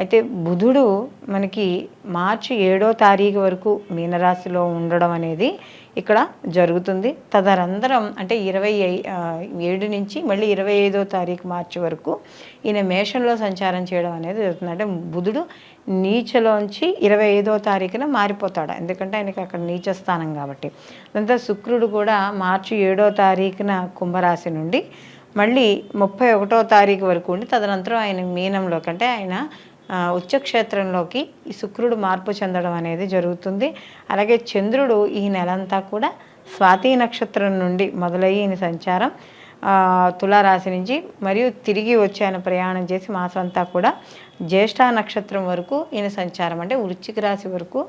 అయితే బుధుడు మనకి మార్చి ఏడో తారీఖు వరకు మీనరాశిలో ఉండడం అనేది ఇక్కడ జరుగుతుంది. తదనంతరం అంటే ఇరవై ఏడు నుంచి మళ్ళీ ఇరవై ఐదో తారీఖు మార్చి వరకు ఈయన మేషంలో సంచారం చేయడం అనేది జరుగుతుంది. అంటే బుధుడు నీచలోంచి ఇరవై ఐదో తారీఖున మారిపోతాడు. ఎందుకంటే ఆయనకి అక్కడ నీచ స్థానం కాబట్టి. అదంతా శుక్రుడు కూడా మార్చి ఏడో తారీఖున కుంభరాశి నుండి మళ్ళీ ముప్పై ఒకటో తారీఖు వరకు ఉండి తదనంతరం ఆయన మీనంలోకి అంటే ఆయన ఉచ్చక్షేత్రంలోకి ఈ శుక్రుడు మార్పు చెందడం అనేది జరుగుతుంది. అలాగే చంద్రుడు ఈ నెలంతా కూడా స్వాతి నక్షత్రం నుండి మొదలయ్యి ఈయన సంచారం తులారాశి నుంచి మరియు తిరిగి వచ్చి ఆయన ప్రయాణం చేసి మాసం అంతా కూడా జ్యేష్ఠ నక్షత్రం వరకు ఈయన సంచారం అంటే వృశ్చిక రాశి వరకు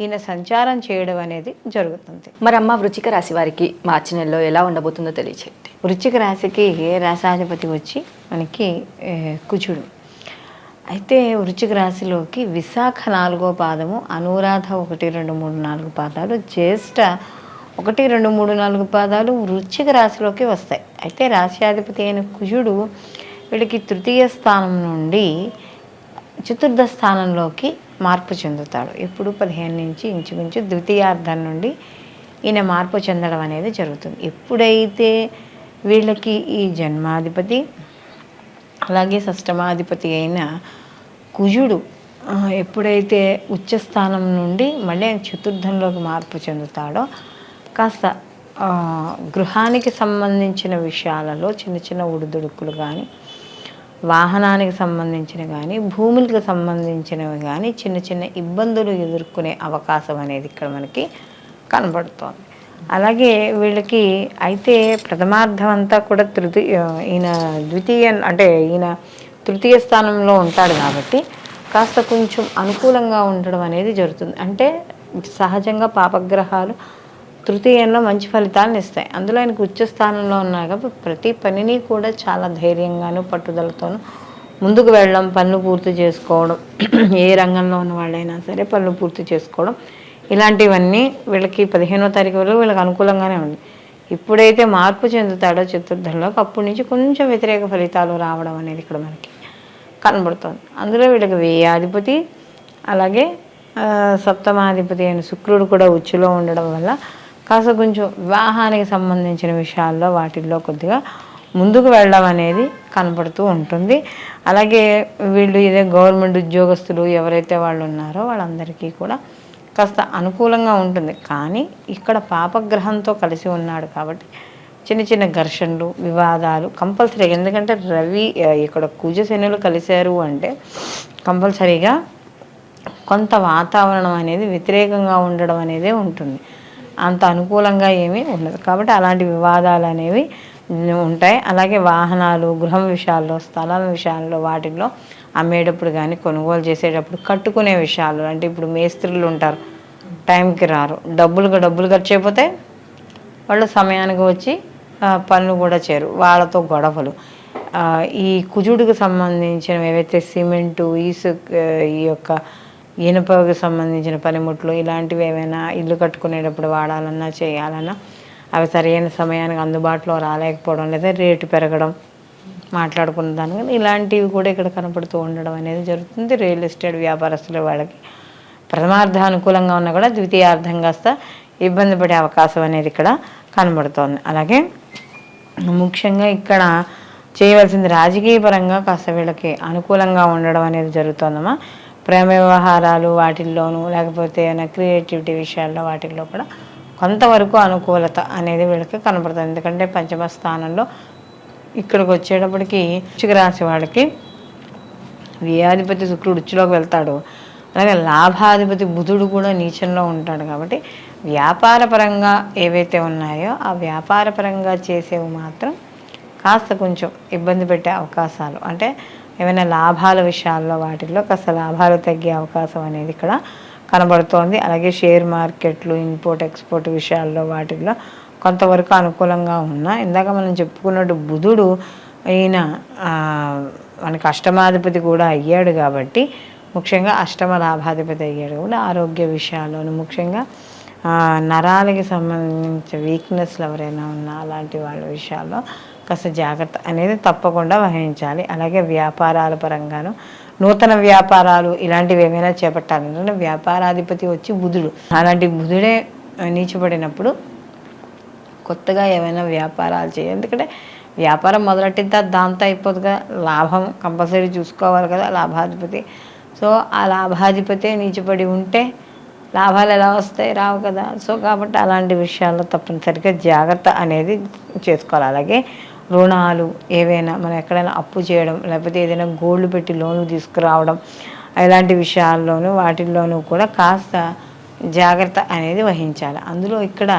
ఈయన సంచారం చేయడం అనేది జరుగుతుంది. మరి అమ్మ వృచ్చిక రాశి వారికి మార్చి నెలలో ఎలా ఉండబోతుందో తెలియచేయండి. వృశ్చిక రాశికి రాసాధిపతి వచ్చి మనకి ఏ, కుజుడు? అయితే వృచ్చిక రాశిలోకి విశాఖ నాలుగో పాదము అనురాధ ఒకటి రెండు మూడు నాలుగు పాదాలు జ్యేష్ఠ ఒకటి రెండు మూడు నాలుగు పాదాలు వృచ్చిక రాశిలోకి వస్తాయి. అయితే రాశ్యాధిపతి అయిన కుజుడు వీళ్ళకి తృతీయ స్థానం నుండి చతుర్థ స్థానంలోకి మార్పు చెందుతాడు. ఇప్పుడు పదిహేను నుంచి ఇంచుమించు ద్వితీయార్థం నుండి ఈయన మార్పు చెందడం అనేది జరుగుతుంది. ఎప్పుడైతే వీళ్ళకి ఈ జన్మాధిపతి అలాగే షష్టమాధిపతి అయిన కుజుడు ఎప్పుడైతే ఉచ్చస్థానం నుండి మళ్ళీ ఆయన చతుర్థంలోకి మార్పు చెందుతాడో కాస్త గృహానికి సంబంధించిన విషయాలలో చిన్న చిన్న ఉడుదుడుకులు కానీ వాహనానికి సంబంధించిన కానీ భూములకు సంబంధించినవి కానీ చిన్న చిన్న ఇబ్బందులు ఎదుర్కొనే అవకాశం అనేది ఇక్కడ మనకి కనబడుతోంది. అలాగే వీళ్ళకి అయితే ప్రథమార్థం అంతా కూడా తృతీయ ఈయన ద్వితీయ అంటే ఈయన తృతీయ స్థానంలో ఉంటాడు కాబట్టి కాస్త కొంచెం అనుకూలంగా ఉండడం అనేది జరుగుతుంది. అంటే సహజంగా పాపగ్రహాలు తృతీయంలో మంచి ఫలితాలను ఇస్తాయి. అందులో ఆయనకు ఉచ్చ స్థానంలో ఉన్నాయి కాబట్టి ప్రతి పనిని కూడా చాలా ధైర్యంగాను పట్టుదలతోనూ ముందుకు వెళ్ళడం పనులు పూర్తి చేసుకోవడం ఏ రంగంలో ఉన్న వాళ్ళైనా సరే పనులు పూర్తి చేసుకోవడం ఇలాంటివన్నీ వీళ్ళకి పదిహేనో తారీఖు వరకు వీళ్ళకి అనుకూలంగానే ఉంది. ఇప్పుడైతే మార్పు చెందుతాడో చతుర్థంలోకి అప్పటి నుంచి కొంచెం వ్యతిరేక ఫలితాలు రావడం అనేది ఇక్కడ మనకి కనబడుతుంది. అందులో వీళ్ళకి వ్యయాధిపతి అలాగే సప్తమాధిపతి అయిన శుక్రుడు కూడా ఉచ్చులో ఉండడం వల్ల కాస్త కొంచెం వివాహానికి సంబంధించిన విషయాల్లో వాటిల్లో కొద్దిగా ముందుకు వెళ్ళడం అనేది కనపడుతూ ఉంటుంది. అలాగే వీళ్ళు ఇదే గవర్నమెంట్ ఉద్యోగస్తులు ఎవరైతే వాళ్ళు ఉన్నారో వాళ్ళందరికీ కూడా కాస్త అనుకూలంగా ఉంటుంది. కానీ ఇక్కడ పాపగ్రహంతో కలిసి ఉన్నాడు కాబట్టి చిన్న చిన్న ఘర్షణలు వివాదాలు కంపల్సరీ. ఎందుకంటే రవి ఇక్కడ కుజ శనులు కలిశారు అంటే కంపల్సరీగా కొంత వాతావరణం అనేది వ్యతిరేకంగా ఉండడం అనేది ఉంటుంది. అంత అనుకూలంగా ఏమీ ఉండదు. కాబట్టి అలాంటి వివాదాలు అనేవి ఉంటాయి. అలాగే వాహనాలు గృహం విషయాల్లో స్థలం విషయాల్లో వాటిల్లో అమ్మేటప్పుడు కానీ కొనుగోలు చేసేటప్పుడు కట్టుకునే విషయాలు. అంటే ఇప్పుడు మేస్త్రులు ఉంటారు టైంకి రారు. డబ్బులు డబ్బులు ఖర్చు అయిపోతే వాళ్ళు సమయానికి వచ్చి పనులు కూడా చేయరు. వాళ్ళతో గొడవలు. ఈ కుజుడికి సంబంధించిన ఏవైతే సిమెంటు ఇసుక ఈ యొక్క ఇనుపకి సంబంధించిన పనిముట్లు ఇలాంటివి ఏమైనా ఇల్లు కట్టుకునేటప్పుడు వాడాలన్నా చేయాలన్నా అవి సరైన సమయానికి అందుబాటులో రాలేకపోవడం లేదా రేటు పెరగడం మాట్లాడుకున్న దాని ఇలాంటివి కూడా ఇక్కడ కనపడుతూ ఉండడం అనేది జరుగుతుంది. రియల్ ఎస్టేట్ వ్యాపారస్తుల వాళ్ళకి ప్రథమార్థ అనుకూలంగా ఉన్నా కూడా ద్వితీయార్థం కాస్త ఇబ్బంది పడే అవకాశం అనేది ఇక్కడ కనబడుతోంది. అలాగే ముఖ్యంగా ఇక్కడ చేయవలసింది రాజకీయ పరంగా కాస్త వీళ్ళకి అనుకూలంగా ఉండడం అనేది జరుగుతుందమ్మా. ప్రేమ వ్యవహారాలు వాటిల్లోనూ లేకపోతే ఏమైనా క్రియేటివిటీ విషయాల్లో వాటిల్లో కూడా కొంతవరకు అనుకూలత అనేది వీళ్ళకి కనపడుతుంది ఎందుకంటే పంచమ స్థానంలో ఇక్కడికి వచ్చేటప్పటికి వృశ్చిక రాశి వాళ్ళకి వ్యయాధిపతి శుక్రుడు ఉచ్చులోకి వెళ్తాడు. అలాగే లాభాధిపతి బుధుడు కూడా నీచంలో ఉంటాడు కాబట్టి వ్యాపారపరంగా ఏవైతే ఉన్నాయో ఆ వ్యాపారపరంగా చేసేవి మాత్రం కాస్త కొంచెం ఇబ్బంది పెట్టే అవకాశాలు. అంటే ఏమైనా లాభాల విషయాల్లో వాటిల్లో కాస్త లాభాలు తగ్గే అవకాశం అనేది ఇక్కడ కనబడుతోంది. అలాగే షేర్ మార్కెట్లు ఇంపోర్ట్ ఎక్స్పోర్ట్ విషయాల్లో వాటిల్లో కొంతవరకు అనుకూలంగా ఉన్నా. ఇందాక మనం చెప్పుకున్నట్టు బుధుడు ఈయన మనకి అష్టమాధిపతి కూడా అయ్యాడు కాబట్టి ముఖ్యంగా అష్టమ లాభాధిపతి అయ్యాడు కూడా ఆరోగ్య విషయాల్లోనూ ముఖ్యంగా నరాలకి సంబంధించిన వీక్నెస్లు ఎవరైనా ఉన్నా అలాంటి వాళ్ళ విషయాల్లో కాస్త జాగ్రత్త అనేది తప్పకుండా వహించాలి. అలాగే వ్యాపారాల పరంగాను నూతన వ్యాపారాలు ఇలాంటివి ఏమైనా చేపట్టాలి వ్యాపారాధిపతి వచ్చి బుధుడు. అలాంటి బుధుడే నీచబడినప్పుడు కొత్తగా ఏమైనా వ్యాపారాలు చేయాలి ఎందుకంటే వ్యాపారం మొదలెట్టిద్దా దాంతో అయిపోదు కదా లాభం కంపల్సరీ చూసుకోవాలి కదా లాభాధిపతి. సో ఆ లాభాధిపతి నీచిపడి ఉంటే లాభాలు ఎలా వస్తాయి? రావు కదా. సో కాబట్టి అలాంటి విషయాల్లో తప్పనిసరిగా జాగ్రత్త అనేది చేసుకోవాలి. అలాగే రుణాలు ఏవైనా మనం ఎక్కడైనా అప్పు చేయడం లేకపోతే ఏదైనా గోల్డ్ పెట్టి లోన్లు తీసుకురావడం ఇలాంటి విషయాల్లోనూ వాటిల్లోనూ కూడా కాస్త జాగ్రత్త అనేది వహించాలి. అందులో ఇక్కడ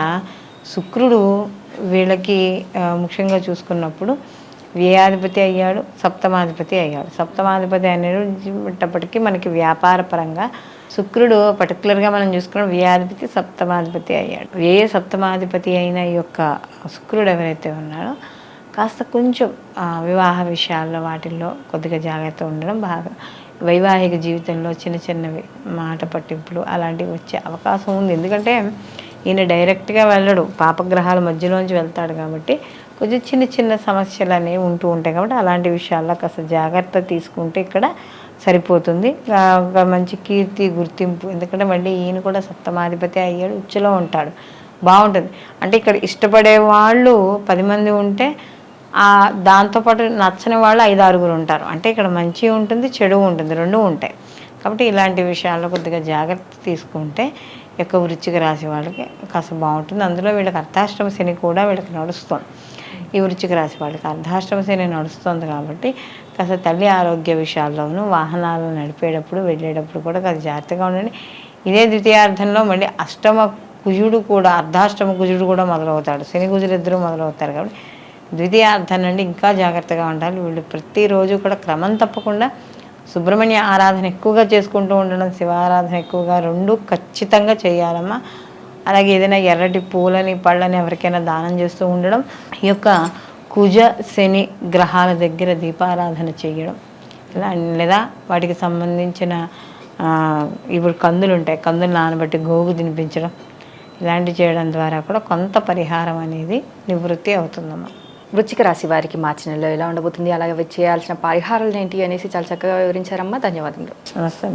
శుక్రుడు వీళ్ళకి ముఖ్యంగా చూసుకున్నప్పుడు వ్యయాధిపతి అయ్యాడు సప్తమాధిపతి అయ్యాడు. సప్తమాధిపతి అనేటప్పటికీ మనకి వ్యాపార పరంగా శుక్రుడు పర్టికులర్గా మనం చూసుకున్న వ్యయాధిపతి సప్తమాధిపతి అయ్యాడు. వ్యయ సప్తమాధిపతి అయిన ఈ యొక్క శుక్రుడు ఎవరైతే ఉన్నాడో కాస్త కొంచెం వివాహ విషయాల్లో వాటిల్లో కొద్దిగా జాగ్రత్త ఉండడం బాగా వైవాహిక జీవితంలో చిన్న చిన్నవి మాట పట్టింపులు అలాంటివి వచ్చే అవకాశం ఉంది. ఎందుకంటే ఈయన డైరెక్ట్గా వెళ్ళడు. పాపగ్రహాల మధ్యలోంచి వెళ్తాడు కాబట్టి కొంచెం చిన్న చిన్న సమస్యలు అనేవి ఉంటూ ఉంటాయి కాబట్టి అలాంటి విషయాల్లో కాస్త జాగ్రత్త తీసుకుంటే ఇక్కడ సరిపోతుంది. ఒక మంచి కీర్తి గుర్తింపు. ఎందుకంటే మళ్ళీ ఈయన కూడా సప్తమాధిపతి అయ్యాడు ఉచ్చులో ఉంటాడు. బాగుంటుంది. అంటే ఇక్కడ ఇష్టపడే వాళ్ళు పది మంది ఉంటే దాంతోపాటు నచ్చని వాళ్ళు ఐదు ఆరుగురు ఉంటారు. అంటే ఇక్కడ మంచి ఉంటుంది చెడు ఉంటుంది రెండు ఉంటాయి. కాబట్టి ఇలాంటి విషయాల్లో కొద్దిగా జాగ్రత్త తీసుకుంటే యొక్క వృచ్చిక రాశి వాళ్ళకి కాస్త బాగుంటుంది. అందులో వీళ్ళకి అర్ధాష్టమ శని కూడా వీళ్ళకి నడుస్తుంది. ఈ వృచ్చిక రాశి వాళ్ళకి అర్ధాష్టమ శని నడుస్తుంది కాబట్టి కాస్త తల్లి ఆరోగ్య విషయాల్లోనూ వాహనాలు నడిపేటప్పుడు వెళ్ళేటప్పుడు కూడా కాస్త జాగ్రత్తగా ఉండండి. ఇదే ద్వితీయార్థంలో మళ్ళీ అష్టమ కుజుడు కూడా అర్ధాష్టమ కుజుడు కూడా మొదలవుతాడు. శని కుజుడు ఇద్దరు మొదలవుతారు కాబట్టి ద్వితీయార్థం నుండి ఇంకా జాగ్రత్తగా ఉండాలి. వీళ్ళు ప్రతిరోజు కూడా క్రమం తప్పకుండా సుబ్రహ్మణ్య ఆరాధన ఎక్కువగా చేసుకుంటూ ఉండడం శివ ఆరాధన ఎక్కువగా రెండు ఖచ్చితంగా చేయాలమ్మా. అలాగే ఏదైనా ఎర్రటి పూలని పళ్ళని ఎవరికైనా దానం చేస్తూ ఉండడం ఈ యొక్క కుజ శని గ్రహాల దగ్గర దీపారాధన చేయడం ఇలా లేదా వాటికి సంబంధించిన ఇప్పుడు కందులు ఉంటాయి కందులు నానబెట్టి గోగు తినిపించడం ఇలాంటివి చేయడం ద్వారా కూడా కొంత పరిహారం అనేది నివృత్తి అవుతుందమ్మా. వృచ్చిక రాశి వారికి మార్చి నెలలో ఎలా ఉండబోతుంది? అలాగే చేయాల్సిన పరిహారాలు ఏంటి అనేసి చాలా చక్కగా వివరించారమ్మా. ధన్యవాదములు. నమస్తే